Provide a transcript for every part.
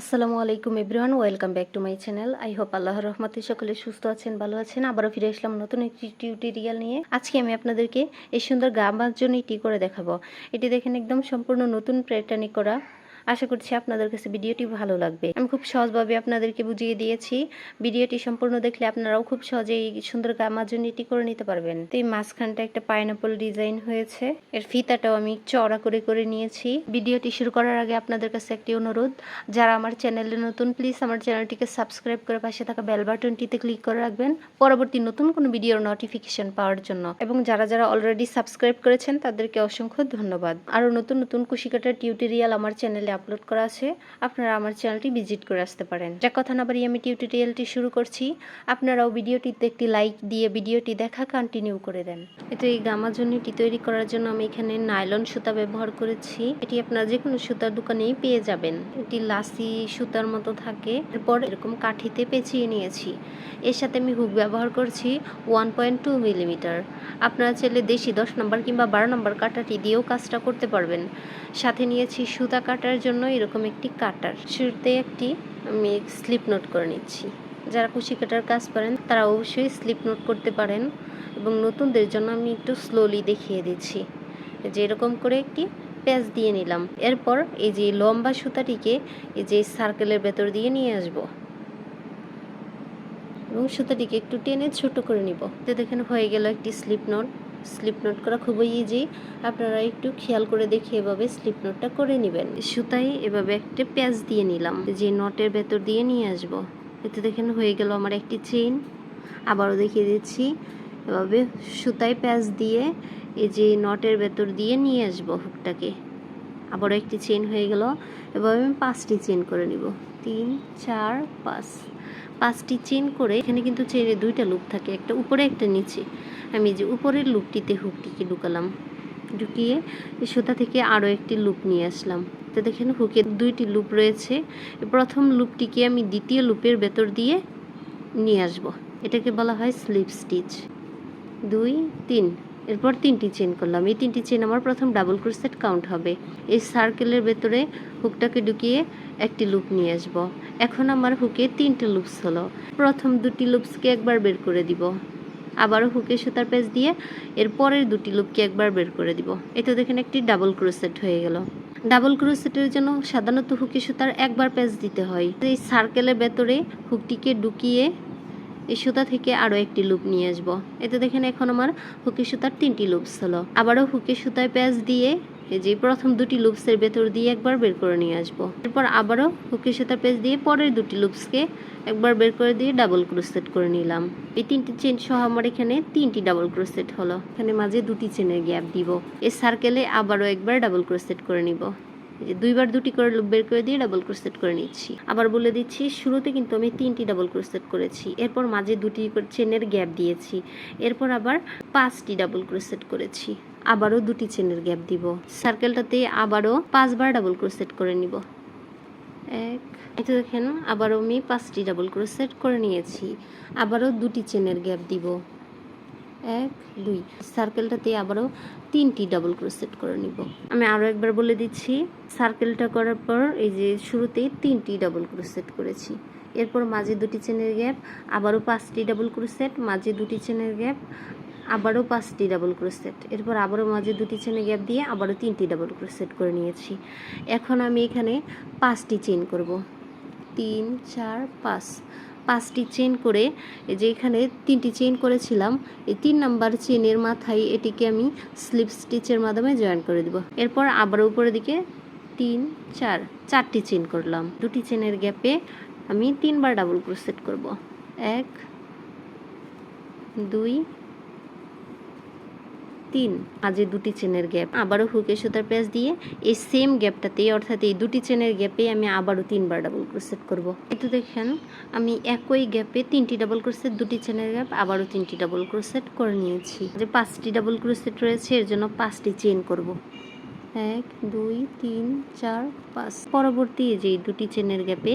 আসসালামু আলাইকুম everyone, welcome back to my channel. I hope আল্লাহর রহমতে সকলে সুস্থ আছেন, ভালো আছেন। আবারও ফিরে আসলাম নতুন একটি টিউটোরিয়াল নিয়ে। আজকে আমি আপনাদেরকে এই সুন্দর গা গামার জন্য এটি করে দেখাবো? এটি দেখেন একদম সম্পূর্ণ নতুন প্যাটার্নি করা আশা করছি আপনাদের কাছে ভিডিওটি ভালো লাগবে। আমি খুব সহজভাবে আপনাদেরকে বুঝিয়ে দিয়েছি, ভিডিওটি সম্পূর্ণ দেখলে আপনারাও খুব সহজেই সুন্দর এটি করে নিতে পারবেন। তো এই মাঝখানটা একটা পাইনাপল ডিজাইন হয়েছে, এর ফিতাটাও আমি চড়া করে করে নিয়েছি। ভিডিওটি শুরু করার আগে আপনাদের কাছে একটি অনুরোধ, যারা আমার চ্যানেলে নতুন প্লিজ আমার চ্যানেলটিকে সাবস্ক্রাইব করে পাশে থাকা বেল বাটনটিতে ক্লিক করে রাখবেন পরবর্তী নতুন কোনো ভিডিওর নোটিফিকেশন পাওয়ার জন্য। এবং যারা যারা অলরেডি সাবস্ক্রাইব করেছেন, তাদেরকে অসংখ্য ধন্যবাদ। আরও নতুন নতুন কুশিকাটার টিউটোরিয়াল আমার চ্যানেলে আপলোড করা আছে, আপনারা আমার চ্যানেলটি ভিজিট করে আসতে পারেন। যা কথা না বাড়িয়ে আমি টিউটোরিয়ালটি শুরু করছি। আপনারাও ভিডিওটিতে একটি লাইক দিয়ে ভিডিওটি দেখা কন্টিনিউ করে দেন। এতে এই গামার জন্যটি তৈরি করার জন্য আমি এখানে নাইলন সুতা ব্যবহার করেছি। এটি আপনারা যে কোনো সুতার দোকানেই পেয়ে যাবেন। এটি লাসি সুতার মতো থাকে। এরপর এরকম কাঠিতে পেঁচিয়ে নিয়েছি। এর সাথে আমি হুক ব্যবহার করছি ওয়ান পয়েন্ট টু মিলিমিটার। আপনারা চাইলে দেশি দশ নম্বর কিংবা বারো নম্বর কাটাটি দিয়েও কাজটা করতে পারবেন। সাথে নিয়েছি সুতা কাটার জন্য এরকম একটি কাটার। শুরুতে একটি আমি স্লিপ নোট করে নিচ্ছি। যারা কুশি কাটার কাজ পারেন তারা অবশ্যই স্লিপ নোট করতে পারেন এবং নতুনদের জন্য আমি একটু স্লোলি দেখিয়ে দিচ্ছি। যে এরকম করে একটি প্যাচ দিয়ে নিলাম। এরপর এই যে লম্বা সুতাটিকে এই যে সার্কেলের ভেতর দিয়ে নিয়ে আসব। এবং সুতাটিকে একটু টেনে ছোট করে নিব। তো দেখেন হয়ে গেল একটি স্লিপ নোট স্লিপ নোট করা খুবই ইজি আপনারা একটু খেয়াল করে দেখে এভাবে স্লিপ নোটটা করে নেবেন। সুতায় এভাবে একটা প্যাচ দিয়ে নিলাম। যে নটের ভেতর দিয়ে নিয়ে আসব। এতে দেখেন হয়ে গেল আমার একটি চেইন আবারও দেখিয়ে দিচ্ছি। এভাবে সুতায় প্যাচ দিয়ে এই যে নটের ভেতর দিয়ে নিয়ে আসব হুকটাকে আবারও একটি চেন হয়ে গেল। এভাবে আমি পাঁচটি চেন করে নিব। তিন, চার, পাঁচ। পাঁচটি চেন করে এখানে কিন্তু চেনে দুইটা লুপ থাকে, একটা উপরে, একটা নিচে। আমি যে উপরের লুপটিতে হুকটিকে ঢুকালাম, ঢুকিয়ে সুতা থেকে আরও একটি লুপ নিয়ে আসলাম। তো দেখেন, হুকে দুইটি লুপ রয়েছে। প্রথম লুপটিকে আমি দ্বিতীয় লুপের ভেতর দিয়ে নিয়ে আসব। এটাকে বলা হয় স্লিপ স্টিচ। দুই, তিন। এরপর তিনটি চেন করলাম। এই তিনটি চেন আমার প্রথম ডাবল ক্রোসেট কাউন্ট হবে। এই সার্কেলের ভেতরে হুকটাকে ঢুকিয়ে একটি লুপ নিয়ে আসব। এখন আমার হুকে তিনটে লুপস হলো। প্রথম দুটি লুপসকে একবার বের করে দিব। আবারও হুকে সুতার পেজ দিয়ে এর পরের দুটি লুপকে একবার বের করে দিব। এতে দেখেন একটি ডাবল ক্রোসেট হয়ে গেল। ডাবল ক্রোসেটের জন্য সাধারণত হুকে সুতার একবার পেজ দিতে হয়। এই সার্কেলের ভেতরে হুকটিকে ঢুকিয়ে এই সুতা থেকে আরও একটি লুপ নিয়ে আসব। এতে দেখেন এখন আমার হুকি সুতার তিনটি লুপস হলো। আবারও হুকি সুতায় প্যাচ দিয়ে এই যে প্রথম দুটি লুপসের ভেতর দিয়ে একবার বের করে নিয়ে আসব। এরপর আবারও হুকি সুতার পেজ দিয়ে পরের দুটি লুপসকে একবার বের করে দিয়ে ডাবল ক্রোসেট করে নিলাম। এই তিনটি চেন সহ আমার এখানে তিনটি ডাবল ক্রোসেট হলো। এখানে মাঝে দুটি চেনের গ্যাপ দিব। এই সার্কেলে আবারও একবার ডাবল ক্রোসেট করে নিব। যে দুইবার দুটি করে লুপ বের করে দিয়ে ডাবল ক্রোসেট করে নিচ্ছি। আবার বলে দিচ্ছি, শুরুতে কিন্তু আমি তিনটি ডাবল ক্রোসেট করেছি। এরপর মাঝে দুটি চেনের গ্যাপ দিয়েছি। এরপর আবার পাঁচটি ডাবল ক্রোসেট করেছি। আবারও দুটি চেনের গ্যাপ দিব। সার্কেলটাতে আবারও পাঁচবার ডাবল ক্রোসেট করে নিব। এক এটা দেখেন, আবারও আমি পাঁচটি ডাবল ক্রোসেট করে নিয়েছি। আবারও দুটি চেনের গ্যাপ দিব। এক, দুই। সার্কেলটাতে আবারও তিনটি ডাবল ক্রোসেট করে নিব। আমি আরও একবার বলে দিচ্ছি, সার্কেলটা করার পর এই যে শুরুতেই তিনটি ডাবল ক্রোসেট করেছি। এরপর মাঝে দুটি চেনের গ্যাপ আবারও পাঁচটি ডাবল ক্রোসেট মাঝে দুটি চেনের গ্যাপ আবারও পাঁচটি ডাবল ক্রোসেট এরপর আবারও মাঝে দুটি চেনে গ্যাপ দিয়ে আবারও তিনটি ডাবল ক্রোসেট করে নিয়েছি। এখন আমি এখানে পাঁচটি চেন করব। তিন, চার, পাঁচ। পাঁচটি চেন করে, এই যে এখানে তিনটি চেন করেছিলাম, এই তিন নাম্বার চেনের মাথায় এটিকে আমি স্লিপ স্টিচের মাধ্যমে জয়েন করে দিব। এরপর আবার উপরের দিকে তিন, চার, চারটি চেন করলাম। দুটি চেনের গ্যাপে আমি তিনবার ডাবল ক্রোসেট করব। এক, দুই তিন মাঝে দুটি চেনের গ্যাপ। আবারও হুকের সুতার প্যাচ দিয়ে এই সেম গ্যাপটাতেই অর্থাৎ এই দুটি চেনের গ্যাপে আমি আবারও তিনবার ডাবল ক্রোসেট করব। কিন্তু দেখেন, আমি একই গ্যাপে তিনটি ডাবল ক্রোসেট দুটি চেনের গ্যাপ, আবারও তিনটি ডাবল ক্রোসেট করে নিয়েছি। যে পাঁচটি ডাবল ক্রোসেট রয়েছে, এর জন্য পাঁচটি চেন করব। এক, দুই, তিন, চার, পাঁচ। পরবর্তী যে দুটি চেনের গ্যাপে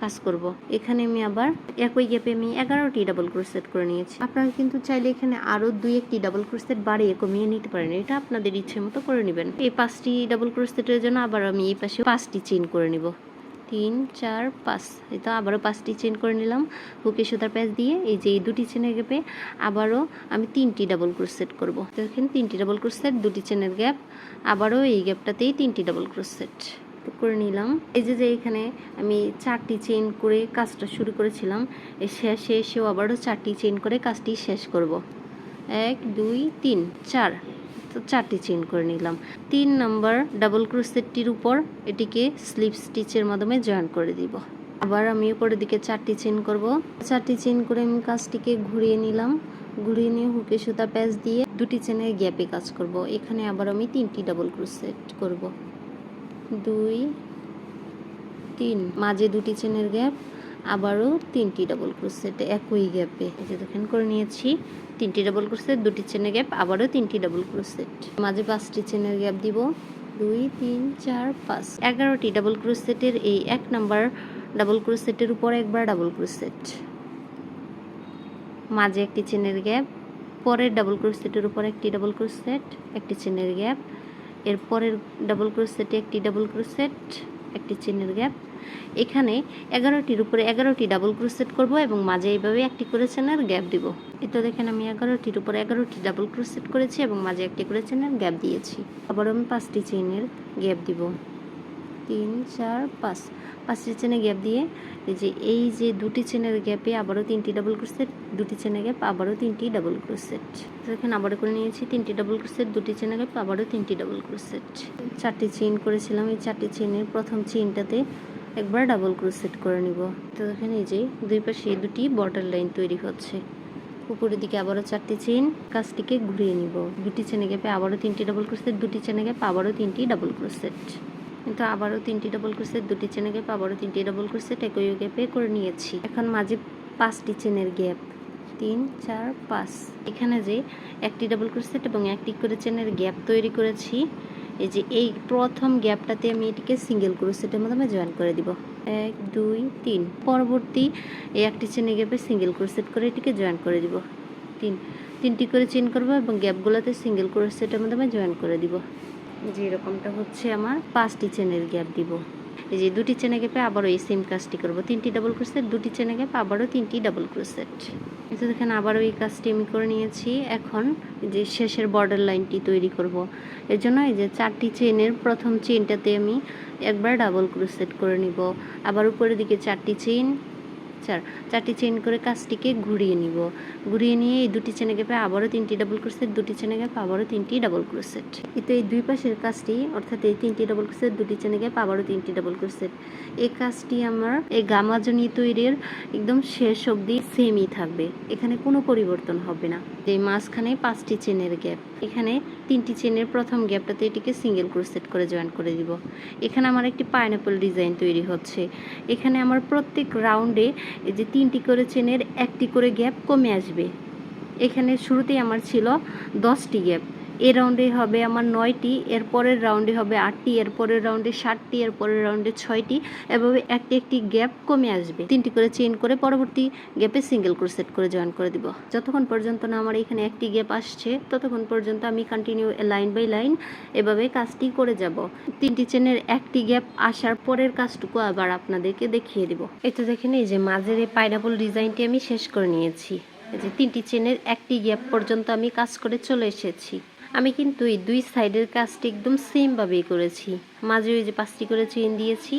কাজ করব। এখানে আমি আবার একই গ্যাপে আমি এগারোটি ডাবল ক্রোসেট করে নিয়েছি। আপনারা কিন্তু চাইলে এখানে আরও দুই একটি ডাবল ক্রোসেট বাড়িয়ে কমিয়ে নিতে পারেন। এটা আপনাদের ইচ্ছে মতো করে নেবেন। এই পাঁচটি ডাবল ক্রোসেটের জন্য আবার আমি এই পাশে পাঁচটি চেন করে নিব। তিন, চার, পাঁচ। এই তো আবারও পাঁচটি চেন করে নিলাম। হুকে সুতার প্যাচ দিয়ে এই যে এই দুটি চেনের গ্যাপে আবারও আমি তিনটি ডাবল ক্রোশ সেট করব। দেখেন তিনটি ডাবল ক্রোশ সেট দুটি চেনের গ্যাপ আবারও এই গ্যাপটাতেই তিনটি ডাবল ক্রোশ সেট করে নিলাম। এই যে যে এখানে আমি চারটি চেন করে কাজটা শুরু করেছিলাম শেষে এসেও আবারও চারটি চেন করে কাজটি শেষ করব। এক, দুই, তিন, চার। তো চারটি চেন করে নিলাম। তিন নম্বর ডাবল ক্রোসেটটির উপর এটিকে স্লিপ স্টিচের মাধ্যমে জয়েন করে দিব। আবার আমি উপরের দিকে চারটি চেন করব। চারটি চেন করে আমি কাজটিকে ঘুরিয়ে নিলাম। ঘুরিয়ে নিয়ে হুকে সুতা প্যাচ দিয়ে দুটি চেনের গ্যাপে কাজ করব। এখানে আবার আমি তিনটি ডাবল ক্রোসেট করব। দুই, তিন, মাঝে দুটি চেনের গ্যাপ আবারও তিনটি ডাবল ক্রোসেট একই গ্যাপে যে দেখেন করে নিয়েছি তিনটি ডাবল ক্রোসেট দুটি চেনের গ্যাপ আবারও তিনটি ডাবল ক্রোসেট মাঝে পাঁচটি চেনের গ্যাপ দিব দুই তিন চার পাঁচ এগারোটি ডাবল ক্রোসেটের এই এক নাম্বার ডাবল ক্রোসেটের উপর একবার ডাবল ক্রোসেট মাঝে একটি চেনের গ্যাপ পরের ডাবল ক্রোসেটের উপর একটি ডাবল ক্রোসেট একটি চেনের গ্যাপ এর পরের ডাবল ক্রোসেটে একটি ডাবল ক্রোসেট একটি চেনের গ্যাপ। এখানে এগারোটির উপরে এগারোটি ডাবল ক্রোসেট করব এবং মাঝে এইভাবে একটি করে চেনের গ্যাপ দিব। এটা দেখেন আমি এগারোটির উপরে এগারোটি ডাবল ক্রোসেট করেছি এবং মাঝে একটি করে চেনের গ্যাপ দিয়েছি। আবার আমি পাঁচটি চেনের গ্যাপ দিব। তিন, চার, পাঁচ। পাঁচটি চেনে গ্যাপ দিয়ে এই যে এই যে দুটি চেনের গ্যাপে আবারও তিনটি ডাবল ক্রোসেট দুটি চেনের গ্যাপ আবারও তিনটি ডাবল ক্রোসেট এখানে আবারও করে নিয়েছি, তিনটি ডাবল ক্রোসেট দুটি চেনের গ্যাপ আবারও তিনটি ডাবল ক্রোসেট চারটি চেইন করেছিলাম, এই চারটি চেনের প্রথম চেনটাতে একবার ডাবল ক্রোসেট করে নিব। তো দেখেন এই যে, দুই পাশে দুটি বর্ডার লাইন তৈরি হচ্ছে। উপরের দিকে আবারও চারটি চেইন কাজটিকে ঘুরিয়ে নিব। দুটি চেনে গ্যাপে আবারও তিনটি ডাবল ক্রোসেট দুটি চেনে গ্যাপ আবারও তিনটি ডাবল ক্রোসেট কিন্তু আবারও তিনটি ডাবল ক্রোসেট দুটি চেনে গ্যাপ আবারও তিনটি ডাবল ক্রোসেট একই গ্যাপে করে নিয়েছি। এখন মাঝে পাঁচটি চেনের গ্যাপ তিন, চার, পাঁচ। এখানে যে একটি ডাবল ক্রোসেট এবং একটি করে চেনের গ্যাপ তৈরি করেছি, এই যে এই প্রথম গ্যাপটাতে আমি এটিকে সিঙ্গেল ক্রোসেটের মাধ্যমে জয়েন করে দিব। এক, দুই, তিন। পরবর্তী এই একটি চেনে গ্যাপে সিঙ্গেল ক্রোসেট করে এটিকে জয়েন করে দিব। তিন। তিনটি করে চেন করব এবং গ্যাপগুলোতে সিঙ্গেল ক্রোসেটের মাধ্যমে জয়েন করে দিব। যে এরকমটা হচ্ছে আমার পাঁচটি চেনের গ্যাপ দিব। এই যে দুটি চেনে গ্যাপে আবারও এই সেম কাজটি করব। তিনটি ডাবল ক্রোসেট দুটি চেনে গ্যাপ আবারও তিনটি ডাবল ক্রোসেট তো দেখেন, আবারও এই কাজটি আমি করে নিয়েছি। এখন যে শেষের বর্ডার লাইনটি তৈরি করব। এর জন্য এই যে চারটি চেনের প্রথম চেনটাতে আমি একবার ডাবল ক্রোসেট করে নিব। আবার উপরের দিকে চারটি চেন চার, চারটি চেন করে কাজটিকে ঘুরিয়ে নিব। ঘুরিয়ে নিয়ে এই দুটি চেনে গ্যাপে আবারও তিনটি ডাবল ক্রোসেট দুটি চেনে গ্যাপ আবারও তিনটি ডাবল ক্রোসেট কিন্তু এই দুই পাশের কাজটি, অর্থাৎ এই তিনটি ডাবল ক্রোসেট দুটি চেনে গ্যাপ আবারও তিনটি ডাবল ক্রোসেট এই কাজটি আমার, এই গামাজনি তৈরির একদম শেষ অবধি সেমই থাকবে। এখানে কোনো পরিবর্তন হবে না। এই মাঝখানে পাঁচটি চেনের গ্যাপ এখানে তিনটি চেনের প্রথম গ্যাপটাতে এটিকে সিঙ্গেল ক্রোসেট করে জয়েন করে দিব। এখানে আমার একটি পাইনাপল ডিজাইন তৈরি হচ্ছে। এখানে আমার প্রত্যেক রাউন্ডে এই যে তিনটি করে চেনের একটি করে গ্যাপ কমে আসবে। এখানে শুরুতেই আমার ছিল দশটি গ্যাপ। এ রাউন্ডে হবে আমার নয়টি এর পরের রাউন্ডে হবে আটটি এর পরের রাউন্ডে ষাটটি এর পরের রাউন্ডে ছয়টি, এভাবে একটি একটি গ্যাপ কমে আসবে। তিনটি করে চেন করে পরবর্তী গ্যাপে সিঙ্গেল করে ক্রোসেট করে জয়েন করে দিব। যতক্ষণ পর্যন্ত না আমার এখানে একটি গ্যাপ আসছে, ততক্ষণ পর্যন্ত আমি কন্টিনিউ লাইন বাই লাইন এভাবে কাজটি করে যাব। তিনটি চেনের একটি গ্যাপ আসার পরের কাজটুকু আবার আপনাদেরকে দেখিয়ে দিব। এটা দেখেন, এই যে মাঝের এই পাইনাপল ডিজাইনটি আমি শেষ করে নিয়েছি। যে তিনটি চেনের একটি গ্যাপ পর্যন্ত আমি কাজ করে চলে এসেছি। আমি কিন্তু এই দুই সাইডের কাজটি একদম সেমভাবেই করেছি। মাঝে ওই যে পাঁচটি করে চেন দিয়েছি,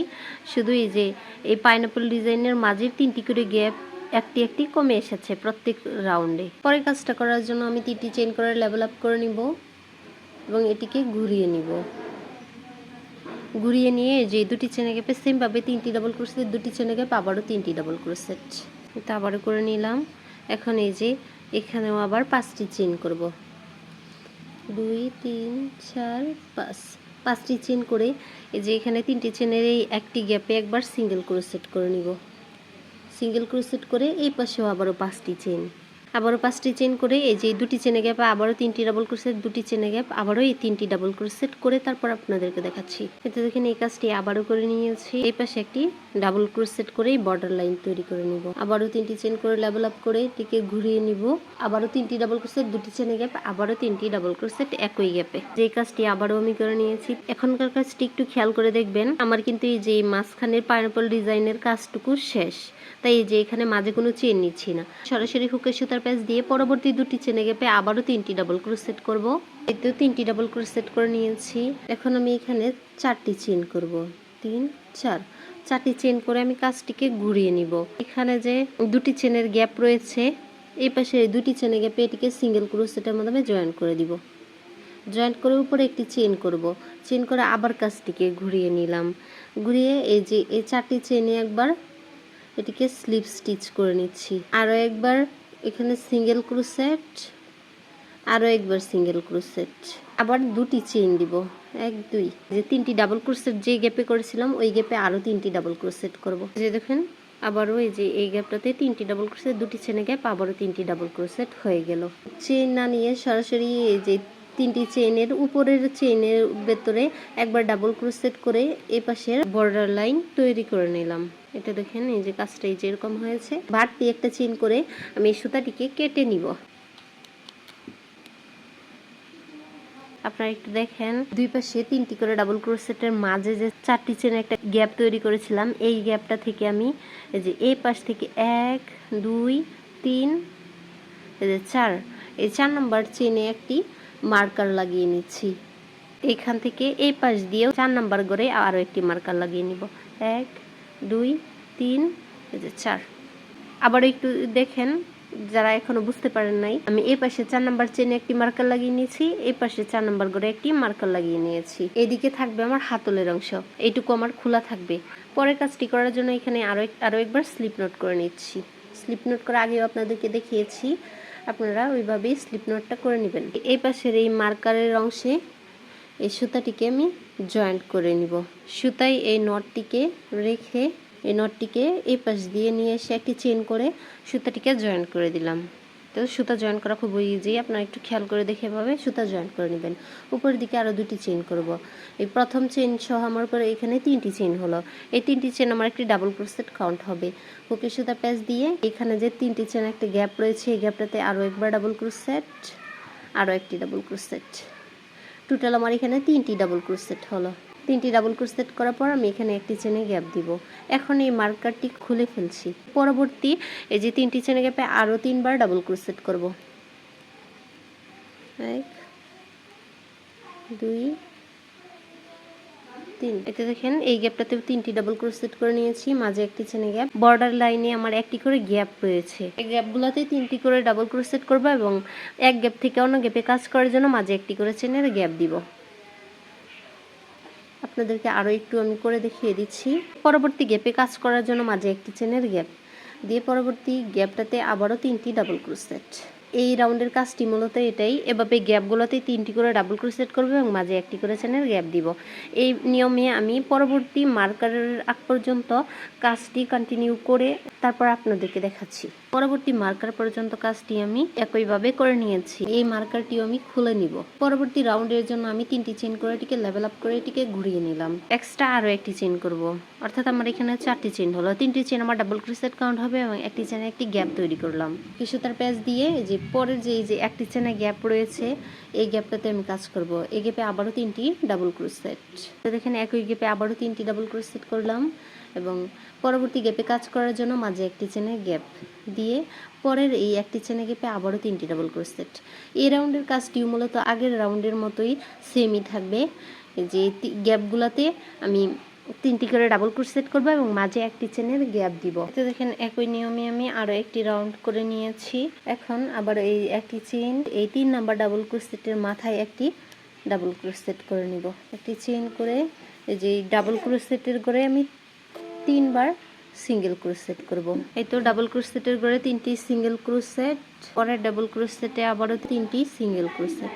শুধু এই যে এই পাইনাপল ডিজাইনের মাঝের তিনটি করে গ্যাপ একটি একটি কমে এসেছে প্রত্যেক রাউন্ডে পরে কাজটা করার জন্য আমি তিনটি চেন করে লেভেল আপ করে নিব এবং এটিকে ঘুরিয়ে নিব। ঘুরিয়ে নিয়ে যে দুটি চেনে গ্যাপে সেমভাবে তিনটি ডাবল ক্রোসেট দুটি চেনে গ্যাপ আবারও তিনটি ডাবল ক্রোসেট এটা আবারও করে নিলাম। এখন এই যে এখানেও আবার পাঁচটি চেন করব। দুই, তিন, চার, পাঁচ। পাঁচটি চেন করে এই যে এখানে তিনটি চেনের এই একটি গ্যাপে একবার সিঙ্গেল ক্রোসেট করে নিব। সিঙ্গেল ক্রোসেট করে এই পাশেও আবারও পাঁচটি চেন আবারও পাঁচটি চেন করে এই যে দুটি চেনে গ্যাপ আবারও তিনটি ডাবল ক্রোসেট দুটি চেনে গ্যাপ আবারও এই তিনটি ডাবল ক্রোসেট করে তারপর আপনাদেরকে দেখাচ্ছি। এতে দেখেন এই কাজটি আবারও করে নিয়েছি। এই পাশে একটি ডাবল ক্রোসেট করেই বর্ডার লাইন তৈরি করে নিব। আবারও তিনটি চেন করে লেভেল আপ করে এটিকে ঘুরিয়ে নিব। আবারও তিনটি ডাবল ক্রোসেট দুটি চেনে গ্যাপ আবারও তিনটি ডাবল ক্রোসেট একই গ্যাপে যে কাজটি আবারও আমি করে নিয়েছি, এখনকার কাজটি একটু খেয়াল করে দেখবেন, আমার কিন্তু এই যে মাঝখানের পাইনাপল ডিজাইনের কাজটুকু শেষ। তাই এই যে এখানে মাঝে কোনো চেন নিচ্ছি না। সরাসরি হুকের সুতার প্যাচ দিয়ে পরবর্তী দুটি চেনে গেপে আবারও তিনটি ডাবল ক্রোসেট করব। এতেও তিনটি ডাবল ক্রোসেট করে নিয়েছি। এখন আমি এখানে চারটি চেন করব। তিন, চার। চারটি চেন করে আমি কাজটিকে ঘুরিয়ে নিব। এখানে যে দুটি চেনের গ্যাপ রয়েছে, এই পাশে দুটি চেনে গ্যাপে এটিকে সিঙ্গেল ক্রোসেটের মাধ্যমে জয়েন করে দিব। জয়েন্ট করে উপরে একটি চেন করব। চেন করে আবার কাজটিকে ঘুরিয়ে নিলাম। ঘুরিয়ে এই যে, এই চারটি চেনে একবার এটিকে স্লিপ স্টিচ করে নিচ্ছি। আরও একবার এখানে সিঙ্গেল ক্রুসেট আরও একবার সিঙ্গেল ক্রুসেট আবার দুটি চেইন দিব, এক, দুই। যে তিনটি ডাবল ক্রুসেট যে গ্যাপে করেছিলাম, ওই গ্যাপে আরও তিনটি ডাবল ক্রুসেট করব। যে দেখেন আবারও এই যে এই গ্যাপটাতে তিনটি ডাবল ক্রোসেট দুটি চেনে গ্যাপ আবারও তিনটি ডাবল ক্রোসেট হয়ে গেল। চেইন না নিয়ে সরাসরি এই যে তিনটি চেইনের উপরের চেইনের ভেতরে একবার ডাবল ক্রোসেট করে এ পাশের বর্ডার লাইন তৈরি করে নিলাম। এটা দেখেন, এই যে কাজটা এই যে এরকম হয়েছে বাড়তি একটা চেইন করে আমি এই সুতাটিকে কেটে নিব। আপনারা একটু দেখেন, দুই পাশে তিনটি করে ডাবল ক্রোসেটের মাঝে যে চারটি চেনে একটা গ্যাপ তৈরি করেছিলাম, এই গ্যাপটা থেকে আমি এই যে এই পাশ থেকে এক, দুই, তিন, এই যে চার, এই চার নম্বর চেনে একটি মার্কার লাগিয়ে নিচ্ছি। এখান থেকে এই পাশ দিয়েও চার নাম্বার করে আরও একটি মার্কার লাগিয়ে নিব। এক দুই, তিন চার। আবার একটু দেখেন, যারা এখনও বুঝতে পারেন নাই, আমি এই পাশে চার নাম্বার চেনে একটি মার্কার লাগিয়ে নিয়েছি এই পাশে চার নাম্বার করে একটি মার্কার লাগিয়ে নিয়েছি। এদিকে থাকবে আমার হাতলের অংশ, এইটুকু আমার খোলা থাকবে। পরের কাজটি করার জন্য এখানে আরও এক- আরও একবার স্লিপ নোট করে নিচ্ছি। স্লিপ নোট করে আগেও আপনাদেরকে দেখিয়েছি, আপনারা ওইভাবেই স্লিপ নোটটা করে নেবেন। এই পাশের এই মার্কারের অংশে এই সুতাটিকে আমি জয়েন্ট করে নিব। সুতায় এই নটটিকে রেখে, এই নটটিকে এই পাশ দিয়ে নিয়ে এসে একটি চেন করে সুতাটিকে জয়েন্ট করে দিলাম। তো সুতা জয়েন করা খুব ইজি আপনারা একটু খেয়াল করে দেখে ভাবে সুতা জয়েন করে নেবেন। উপরের দিকে আরও দুটি চেন করব। এই প্রথম চেন সহ আমার পরে এখানে তিনটি চেন হলো। এই তিনটি চেন আমার একটি ডাবল ক্রোসেট কাউন্ট হবে। হুকের সুতা প্যাচ দিয়ে এখানে যে তিনটি চেন একটা গ্যাপ রয়েছে, এই গ্যাপটাতে আরও একবার ডাবল ক্রোসেট আরও একটি ডাবল ক্রোসেট টোটাল আমার এখানে তিনটি ডাবল ক্রোসেট হলো। তিনটি ডাবল ক্রোসেট করার পর আমি এখানে একটি চেনে গ্যাপ দিব। এখন এই মার্কারটি খুলে ফেলছি। পরবর্তী এই যে তিনটি চেনে গ্যাপে আরও তিনবার ডাবল ক্রোসেট করব। এক, দুই তিন। এতে দেখেন, এই গ্যাপটাতেও তিনটি ডাবল ক্রোসেট করে নিয়েছি, মাঝে একটি চেনে গ্যাপ বর্ডার লাইনে আমার একটি করে গ্যাপ রয়েছে। এই গ্যাপগুলোতে তিনটি করে ডাবল ক্রোসেট করব এবং এক গ্যাপ থেকে অন্য গ্যাপে কাজ করার জন্য মাঝে একটি করে চেনের গ্যাপ দিব। আপনাদেরকে আরও একটু আমি করে দেখিয়ে দিচ্ছি। পরবর্তী গ্যাপে কাজ করার জন্য মাঝে একটি চেনের গ্যাপ দিয়ে পরবর্তী গ্যাপটাতে আবারও তিনটি ডাবল ক্রোসেট এই রাউন্ডের কাজটি মূলত এটাই। এভাবে গ্যাপগুলোতে তিনটি করে ডাবল ক্রোসেট করব এবং মাঝে একটি করে চেনের গ্যাপ দিব। এই নিয়মে আমি পরবর্তী মার্কারের আগ পর্যন্ত কাজটি কন্টিনিউ করে তারপর আপনাদেরকে দেখাচ্ছি। পরবর্তী মার্কার পর্যন্ত কাজটি আমি একইভাবে করে নিয়েছি। এই মার্কারটিও আমি খুলে নিব। পরবর্তী রাউন্ডের জন্য আমি তিনটি চেন করে এটিকে লেভেল আপ করে এটিকে ঘুরিয়ে নিলাম। এক্সট্রা আরও একটি চেন করব। অর্থাৎ আমার এখানে চারটি চেন হলো। তিনটি চেন আমার ডাবল ক্রিসেট কাউন্ট হবে এবং একটি চেনে একটি গ্যাপ তৈরি করলাম। কিছু তার প্যাচ দিয়ে যে পরের যে এই যে একটি চেনে গ্যাপ রয়েছে, এই গ্যাপটাতে আমি কাজ করব। এই গ্যাপে আবারও তিনটি ডাবল ক্রোসেট তো দেখেন, একই গ্যাপে আবারও তিনটি ডাবল ক্রোসেট করলাম এবং পরবর্তী গ্যাপে কাজ করার জন্য মাঝে একটি চেনে গ্যাপ দিয়ে পরের এই একটি চেনে গ্যাপে আবারও তিনটি ডাবল ক্রোসেট এই রাউন্ডের কাজটিও মূলত আগের রাউন্ডের মতোই সেমই থাকবে। যে গ্যাপগুলোতে আমি তিনটি করে ডাবল ক্রোসেট করব এবং মাঝে একটি চেনের গ্যাপ দিব। তো দেখেন, একই নিয়মে আমি আরও একটি রাউন্ড করে নিয়েছি। এখন আবার এই একটি চেন এই তিন নাম্বার ডাবল ক্রোসেটের মাথায় একটি ডাবল ক্রোসেট করে নিব। একটি চেন করে এই যে ডাবল ক্রোসেটের করে আমি তিনবার সিঙ্গেল ক্রোসেট করব। এই তো ডাবল ক্রোসেটের করে তিনটি সিঙ্গেল ক্রোসেট পরে ডাবল ক্রোসেটে আবারও তিনটি সিঙ্গেল ক্রোসেট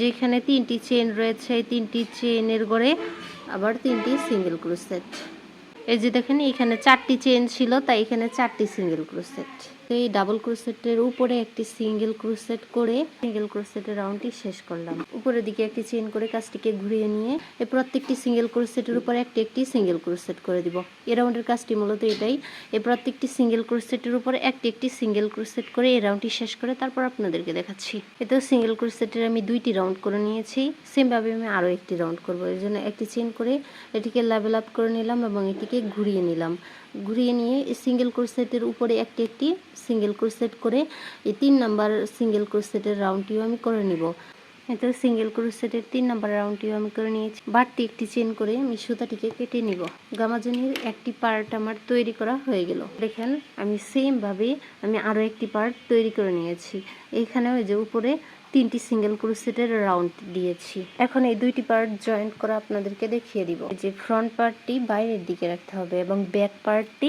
যেখানে তিনটি চেন রয়েছে, এই তিনটি চেনের গড়ে আবার তিনটি সিঙ্গেল ক্রোসেট এই যে দেখেন, এখানে চারটি চেন ছিল, তাই এখানে চারটি সিঙ্গেল ক্রোসেট এই ডাবল ক্রোসেটের উপরে একটি সিঙ্গেল ক্রোসেট করে সিঙ্গেল ক্রোসেটের রাউন্ডটি শেষ করলাম। উপরের দিকে একটি চেন করে কাজটিকে ঘুরিয়ে নিয়ে এই প্রত্যেকটি সিঙ্গেল ক্রোসেটের উপরে একটি একটি সিঙ্গেল ক্রোসেট করে দিব। এই রাউন্ডের কাজটি মূলত এটাই এই প্রত্যেকটি সিঙ্গেল ক্রোসেটের উপরে একটি একটি সিঙ্গেল ক্রোসেট করে এই রাউন্ডটি শেষ করে তারপর আপনাদেরকে দেখাচ্ছি। এতেও সিঙ্গেল ক্রোসেটের আমি দুইটি রাউন্ড করে নিয়েছি, সেমভাবে আমি আরও একটি রাউন্ড করব। এর জন্য একটি চেন করে এটিকে লেভেল আপ করে নিলাম এবং এটিকে ঘুরিয়ে নিলাম। ঘুরিয়ে নিয়ে সিঙ্গেল ক্রোসেটের উপরে একটি একটি সিঙ্গেল ক্রোসেট করে এই তিন নাম্বার সিঙ্গেল ক্রোসেটের রাউন্ডটিও আমি করে নিব। এতে সিঙ্গেল ক্রোসেটের তিন নাম্বার রাউন্ডটিও আমি করে নিয়েছি। বাড়তি একটি চেন করে আমি সুতাটিকে কেটে নিব। গামাজনির একটি পার্ট আমার তৈরি করা হয়ে গেল। দেখেন, আমি সেমভাবে আমি আরও একটি পার্ট তৈরি করে নিয়েছি। এখানে ওই যে উপরে তিনটি সিঙ্গেল ক্রুসেটের রাউন্ড দিয়েছি। এখন এই দুইটি পার্ট জয়েন্ট করা আপনাদেরকে দেখিয়ে দিব। যে ফ্রন্ট পার্টটি বাইরের দিকে রাখতে হবে এবং ব্যাক পার্টটি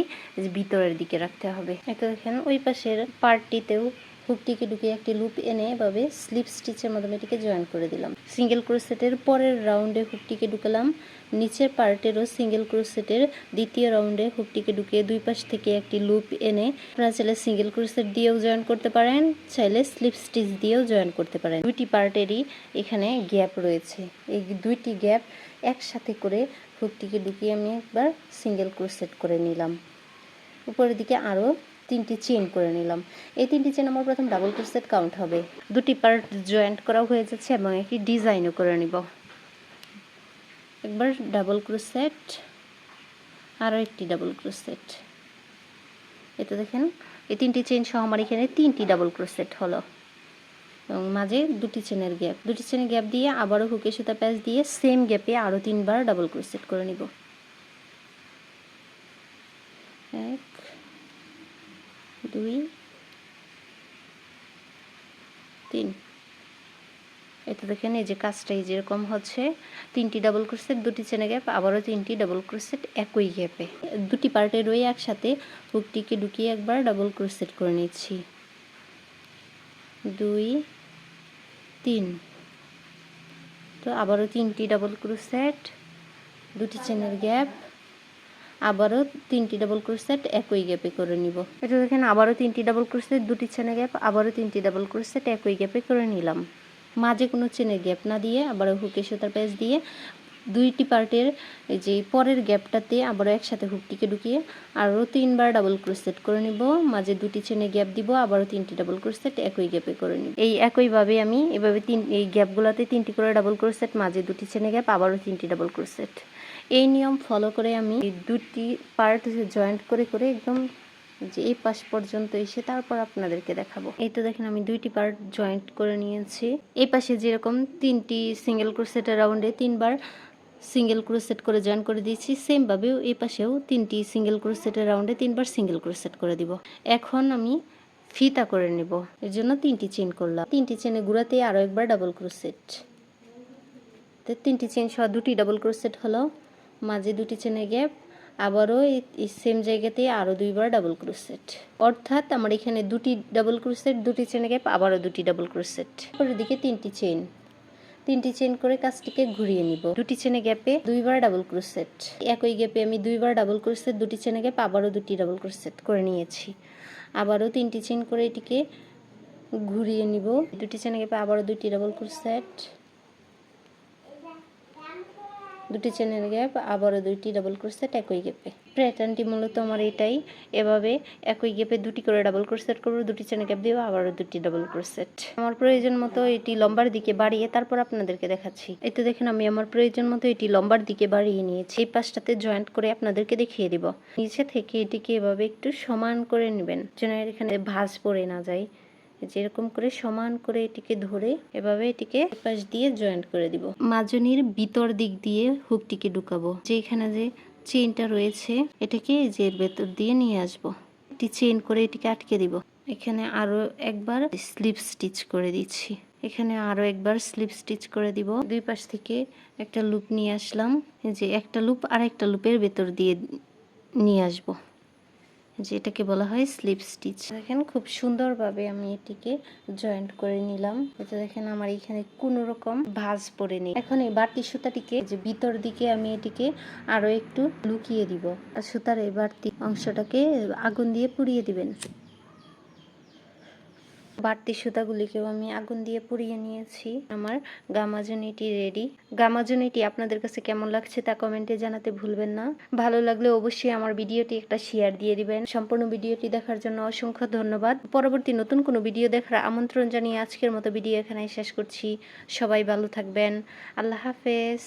ভিতরের দিকে রাখতে হবে। এত দেখেন, ওই পাশের পার্টটিতেও হুকটিকে ঢুকিয়ে একটি লুপ এনে এভাবে স্লিপ স্টিচের মাধ্যমে এটিকে জয়েন করে দিলাম। সিঙ্গেল ক্রোসেটের পরের রাউন্ডে হুকটিকে ঢুকালাম। নিচের পার্টেরও সিঙ্গেল ক্রোসেটের দ্বিতীয় রাউন্ডে হুকটিকে ঢুকিয়ে দুই পাশ থেকে একটি লুপ এনে আপনারা চাইলে সিঙ্গেল ক্রোসেট দিয়েও জয়েন করতে পারেন, চাইলে স্লিপ স্টিচ দিয়েও জয়েন করতে পারেন। দুইটি পার্টেরই এখানে গ্যাপ রয়েছে। এই দুইটি গ্যাপ একসাথে করে হুকটিকে ঢুকিয়ে আমি একবার সিঙ্গেল ক্রোসেট করে নিলাম। উপরের দিকে আরও তিনটি চেন করে নিলাম। এই তিনটি চেন আমার প্রথম ডাবল ক্রোসেট কাউন্ট হবে। দুটি পার্ট জয়েন্ট করা হয়ে যাচ্ছে এবং একটি ডিজাইনও করে নিব। একবার ডাবল ক্রোসেট আরও একটি ডাবল ক্রোসেট এটা দেখেন, এই তিনটি চেন সহ আমার এখানে তিনটি ডাবল ক্রোসেট হলো। এবং মাঝে দুটি চেনের গ্যাপ দুটি চেনের গ্যাপ দিয়ে আবারও হুকে সুতা প্যাচ দিয়ে সেম গ্যাপে আরও তিনবার ডাবল ক্রোসেট করে নিব এক দুই, তিন। এটা দেখেন, এই যে কাজটা এই যেরকম হচ্ছে, তিনটি ডাবল ক্রোসেট দুটি চেনে গ্যাপ আবারও তিনটি ডাবল ক্রোসেট একই গ্যাপে দুটি পার্টে রয়ে একসাথে হুকটিকে ঢুকিয়ে একবার ডাবল ক্রোসেট করে নিচ্ছি। দুই, তিন। তো আবারও তিনটি ডাবল ক্রোসেট দুটি চেনের গ্যাপ আবারও তিনটি ডাবল ক্রোসেট একই গ্যাপে করে নিব। এটা দেখেন, আবারও তিনটি ডাবল ক্রোসেট দুটি চেনে গ্যাপ আবারও তিনটি ডাবল ক্রোসেট একই গ্যাপে করে নিলাম। মাঝে কোনো চেনে গ্যাপ না দিয়ে, আবারও হুকে সুতার প্যাচ দিয়ে দুইটি পার্টের যে পরের গ্যাপটাতে আবারও একসাথে হুকটিকে ঢুকিয়ে আরও তিনবার ডাবল ক্রোসেট করে নিব। মাঝে দুটি চেনে গ্যাপ দিব, আবারও তিনটি ডাবল ক্রোসেট একই গ্যাপে করে নিব। এই একইভাবে আমি এভাবে তিন, এই গ্যাপগুলোতে তিনটি করে ডাবল ক্রোসেট মাঝে দুটি চেনে গ্যাপ আবারও তিনটি ডাবল ক্রোসেট এই নিয়ম ফলো করে আমি দুটি পার্ট জয়েন্ট করে করে একদম যে এই পাশ পর্যন্ত এসে তারপর আপনাদেরকে দেখাবো। এই তো দেখেন আমি দুইটি পার্ট জয়েন্ট করে নিয়েছি। এই পাশে যেরকম তিনটি সিঙ্গেল ক্রোসেটের রাউন্ডে তিনবার সিঙ্গেল ক্রোসেট করে জয়েন করে দিয়েছি। সেমভাবেও এই পাশেও তিনটি সিঙ্গেল ক্রোসেটের রাউন্ডে তিনবার সিঙ্গেল ক্রোসেট করে দিব। এখন আমি ফিতা করে নেব। এর জন্য তিনটি চেন করলাম। তিনটি চেনে গুঁড়াতে আরও একবার ডাবল ক্রোসেট তো তিনটি চেন সহ দুটি ডাবল ক্রোসেট হলো। মাঝে দুটি চেনে গ্যাপ আবারও এই সেম জায়গাতে আরও দুইবার ডাবল ক্রোসেট অর্থাৎ আমার এখানে দুটি ডাবল ক্রোসেট দুটি চেনে গ্যাপ আবারও দুটি ডাবল ক্রোসেট পরের দিকে তিনটি চেন তিনটি চেন করে কাজটিকে ঘুরিয়ে নিব। দুটি চেনে গ্যাপে দুইবার ডাবল ক্রোসেট একই গ্যাপে আমি দুইবার ডাবল ক্রোসেট দুটি চেনে গ্যাপ, আবারও দুটি ডাবল ক্রোসেট করে নিয়েছি। আবারও তিনটি চেন করে এটিকে ঘুরিয়ে নিব। দুটি চেনে গ্যাপে আবারও দুটি ডাবল ক্রোসেট দুটি চেনের গ্যাপ আবারও দুইটি ডাবল ক্রোসেট একই গ্যাপে প্যাটার্নটি মূলত আমার এটাই, এভাবে একই গ্যাপে দুটি করে ডাবল ক্রোসেট করব, দুটি চেনের গ্যাপ দিব আবারও দুটি ডাবল ক্রোসেট আমার প্রয়োজন মতো এটি লম্বার দিকে বাড়িয়ে তারপর আপনাদেরকে দেখাচ্ছি। এতে দেখেন, আমি আমার প্রয়োজন মতো এটি লম্বার দিকে বাড়িয়ে নিয়েছি। এই পাশটাতে জয়েন্ট করে আপনাদেরকে দেখিয়ে দিব। নিচে থেকে এটিকে এভাবে একটু সমান করে নেবেন। যেন এখানে ভাঁজ পড়ে না যায়। যেরকম করে সমান করে এটিকে ধরে এভাবে এটিকে পাশ দিয়ে জয়েন্ট করে দিব। মাজনির ভিতর দিক দিয়ে হুকটিকে ঢুকাবো। যেখানে যে চেইনটা রয়েছে, এটাকে যে ভেতর দিয়ে নিয়ে আসব। একটি চেইন করে এটিকে আটকে দিব। এখানে আরও একবার স্লিপ স্টিচ করে দিচ্ছি। এখানে আরও একবার স্লিপ স্টিচ করে দিব। দুই পাশ থেকে একটা লুপ নিয়ে আসলাম। যে একটা লুপ আর একটা লুপের ভেতর দিয়ে নিয়ে আসব। যেটাকে বলা হয় স্লিপ স্টিচ দেখেন খুব সুন্দরভাবে আমি এটিকে জয়েন্ট করে নিলাম। এটা দেখেন আমার এখানে কোনো রকম ভাজ পড়ে নেই এখন এই বাড়তি সুতাটিকে যে ভিতর দিকে আমি এটিকে আরও একটু লুকিয়ে দিব। আর সুতার এই বাড়তি অংশটাকে আগুন দিয়ে পুড়িয়ে দিবেন। বাড়তি সুতাগুলিকেও আমি আগুন দিয়ে পুড়িয়ে নিয়েছি। আমার গামাজুনিটি রেডি। গামাজুনিটি আপনাদের কাছে কেমন লাগছে তা কমেন্টে জানাতে ভুলবেন না। ভালো লাগলে অবশ্যই আমার ভিডিওটি একটা শেয়ার দিয়ে দিবেন। সম্পূর্ণ ভিডিওটি দেখার জন্য অসংখ্য ধন্যবাদ। পরবর্তী নতুন কোনো ভিডিও দেখার আমন্ত্রণ জানিয়ে আজকের মতো ভিডিও এখানে শেষ করছি। সবাই ভালো থাকবেন। আল্লাহ হাফেজ।